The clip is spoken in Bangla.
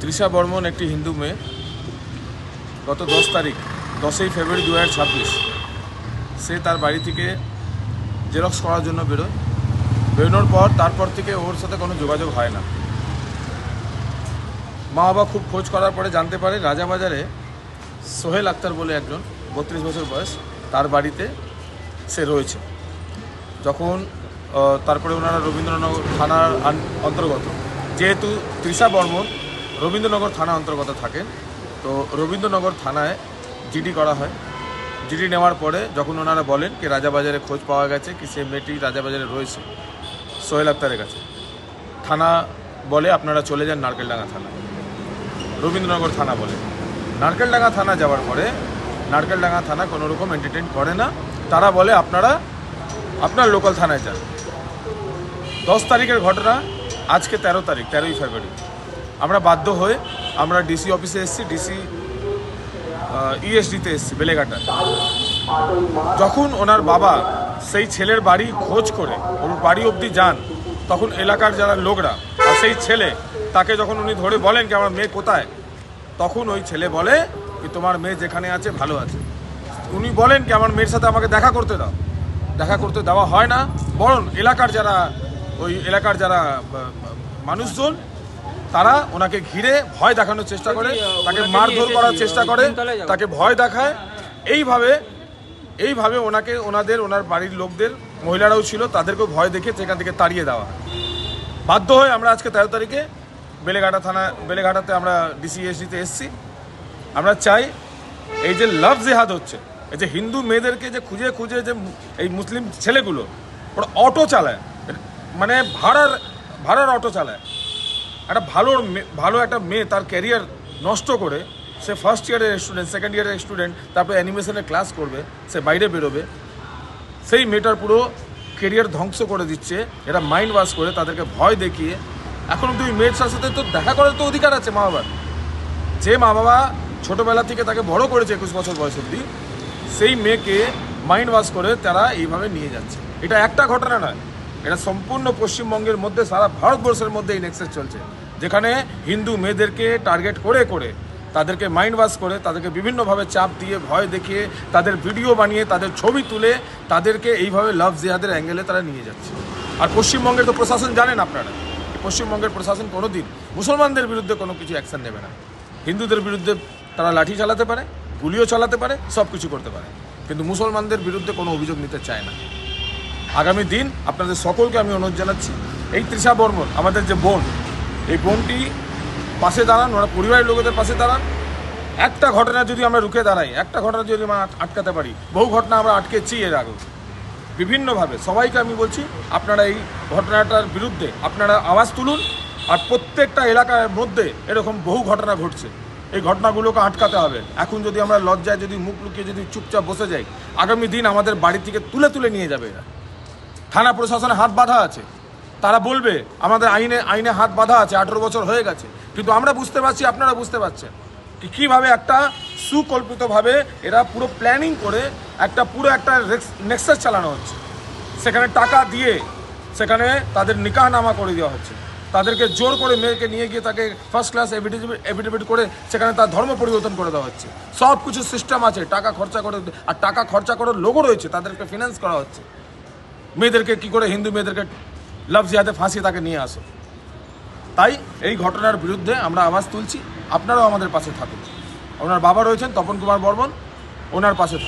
তৃষা বর্মন একটি হিন্দু মেয়ে। গত দশ তারিখ, দশই ফেব্রুয়ারি দু হাজার ছাব্বিশ। সে তার বাড়ি থেকে জেরক্স করার জন্য বেরোয়। বেরোনোর পর, তারপর থেকে ওর সাথে কোনো যোগাযোগ হয় না। মা বাবা খুব খোঁজ করার পরে জানতে পারে রাজাবাজারে সোহেল আক্তার বলে একজন বত্রিশ বছর বয়স, তার বাড়িতে সে রয়েছে। যখন তারপরে ওনারা রবীন্দ্রনগর থানার অন্তর্গত। যেহেতু তৃষা বর্মন রবীন্দ্রনগর থানা অন্তর্গত থাকেন তো রবীন্দ্রনগর থানায় জিডি করা হয়। জিডি নেওয়ার পরে যখন ওনারা বলেন কি রাজাবাজারে খোঁজ পাওয়া গেছে, কি সে মেয়েটি রাজাবাজারে রয়েছে, সোহেল আক্তারের কাছে। থানা বলে আপনারা চলে যান নারকেলডাঙ্গা থানা রবীন্দ্রনগর থানা বলে। নারকেলডাঙ্গা থানা যাওয়ার পরে নারকেলডাঙ্গা থানা কোনো রকম এন্টারটেন করে না। তারা বলে আপনারা আপনার লোকাল থানায় যান। দশ তারিখের ঘটনা আজকে তেরো তারিখ, তেরোই ফেব্রুয়ারি। আমরা বাধ্য হয়ে আমরা ডিসি অফিসে এসেছি ডিসি ইএসডিতে এসেছি, বেলেঘাটা। যখন ওনার বাবা সেই ছেলের বাড়ি খোঁজ করে, ওর বাড়ি অবধি যান, তখন এলাকার যারা লোকরা সেই ছেলে, তাকে যখন উনি ধরে বলেন কি আমার মেয়ে কোথায়? তখন ওই ছেলে বলে কি তোমার মেয়ে যেখানে আছে, ভালো আছে। উনি বলেন কি আমার মেয়ের সাথে আমাকে দেখা করতে দাও। দেখা করতে দেওয়া হয় না। বরং এলাকার যারা, ওই এলাকার যারা মানুষজন তারা ওনাকে ঘিরে ভয় দেখানোর চেষ্টা করে তাকে মারধর করার চেষ্টা করে তাকে ভয় দেখায়। এইভাবে এইভাবে ওনাকে ওনাদের ওনার বাড়ির লোকদের মহিলারাও ছিল তাদেরকেও ভয় দেখে সেখান থেকে তাড়িয়ে দেওয়া। বাধ্য হয়ে আমরা আজকে তেরো তারিখে বেলেঘাটা থানা বেলেঘাটাতে আমরা ডিসিএসডিতে এসেছি। আমরা চাই এই যে লাভ জেহাদ হচ্ছে এই যে হিন্দু মেয়েদেরকে যে খুঁজে খুঁজে যে এই মুসলিম ছেলেগুলো ওরা অটো চালায়। মানে ভাড়ার ভাড়ার অটো চালায়। একটা ভালো ভালো একটা মেয়ে তার ক্যারিয়ার নষ্ট করে, সে ফার্স্ট ইয়ারের স্টুডেন্ট সেকেন্ড ইয়ারের স্টুডেন্ট তারপরে অ্যানিমেশনের ক্লাস করবে, সে বাইরে বেরোবে। সেই মেয়েটার পুরো কেরিয়ার ধ্বংস করে দিচ্ছে, এরা মাইন্ড ওয়াশ করে তাদেরকে ভয় দেখিয়ে। এখন তুই মেয়ের সাথে তো দেখা করার তো অধিকার আছে মা বাবার। যে মা বাবা ছোটোবেলা থেকে তাকে বড় করেছে একুশ বছর বয়স অব্দি, সেই মেয়েকে মাইন্ড ওয়াশ করে তারা এইভাবে নিয়ে যাচ্ছে। এটা একটা ঘটনা নয়, এটা সম্পূর্ণ পশ্চিমবঙ্গের মধ্যে, সারা ভারতবর্ষের মধ্যে এই নেক্সেস চলছে। যেখানে হিন্দু মেয়েদেরকে টার্গেট করে করে, তাদেরকে মাইন্ড ওয়াশ করে, তাদেরকে বিভিন্নভাবে চাপ দিয়ে, ভয় দেখিয়ে, তাদের ভিডিও বানিয়ে, তাদের ছবি তুলে, তাদেরকে এইভাবে লাভ জিহাদের অ্যাঙ্গেলে তারা নিয়ে যাচ্ছে। আর পশ্চিমবঙ্গের তো প্রশাসন জানেন আপনারা, পশ্চিমবঙ্গের প্রশাসন কোনোদিন মুসলমানদের বিরুদ্ধে কোনো কিছু অ্যাকশন নেবে না। হিন্দুদের বিরুদ্ধে তারা লাঠি চালাতে পারে, গুলিও চালাতে পারে সব কিছু করতে পারে। কিন্তু মুসলমানদের বিরুদ্ধে কোনো অভিযোগ নিতে চায় না। আগামী দিন আপনাদের সকলকে আমি অনুরোধ জানাচ্ছি, এই তৃষা বর্মন, আমাদের যে বোন এই বোনটি পাশে দাঁড়ান ওরা পরিবারের লোকেদের পাশে দাঁড়ান। একটা ঘটনা যদি আমরা রুখে দাঁড়াই, একটা ঘটনা যদি আমরা আটকাতে পারি, বহু ঘটনা আমরা আটকেছি এর আগে বিভিন্নভাবে, সবাইকে আমি বলছি, আপনারা এই ঘটনাটার বিরুদ্ধে আপনারা আওয়াজ তুলুন, আর প্রত্যেকটা এলাকার মধ্যে এরকম বহু ঘটনা ঘটছে। এই ঘটনাগুলোকে আটকাতে হবে। এখন যদি আমরা লজ্জায় যদি মুখ লুকিয়ে যদি চুপচাপ বসে যাই, আগামী দিন আমাদের বাড়ি থেকে তুলে তুলে নিয়ে যাবে এরা। থানা প্রশাসনে হাত বাঁধা আছে। তারা বলবে, আমাদের আইনে আইনে হাত বাঁধা আছে, আঠেরো বছর হয়ে গেছে। কিন্তু আমরা বুঝতে পারছি, আপনারা বুঝতে পারছেন কীভাবে একটা সুকল্পিতভাবে এরা পুরো প্ল্যানিং করে একটা পুরো একটা নেক্সাস চালানো হচ্ছে। সেখানে টাকা দিয়ে সেখানে তাদের নিকাহ নামা করে দেওয়া হচ্ছে। তাদেরকে জোর করে মেয়েকে নিয়ে গিয়ে তাকে ফার্স্ট ক্লাস এভিডেভিট করে সেখানে তার ধর্ম পরিবর্তন করে দেওয়া হচ্ছে। সব কিছু সিস্টেম আছে, টাকা খরচা করে, আর টাকা খরচা করার লোগো রয়েছে, তাদেরকে ফিনান্স করা হচ্ছে। মেয়েদেরকে কি করে, হিন্দু মেয়েদেরকে জিহাদে ফাঁসিয়ে তাকে নিয়ে আসো। তাই এই ঘটনার বিরুদ্ধে আমরা আওয়াজ তুলছি। আপনারাও আমাদের পাশে থাকুন। ওনার বাবা রয়েছেন তপন কুমার বর্মন, ওনার পাশে থাকুন।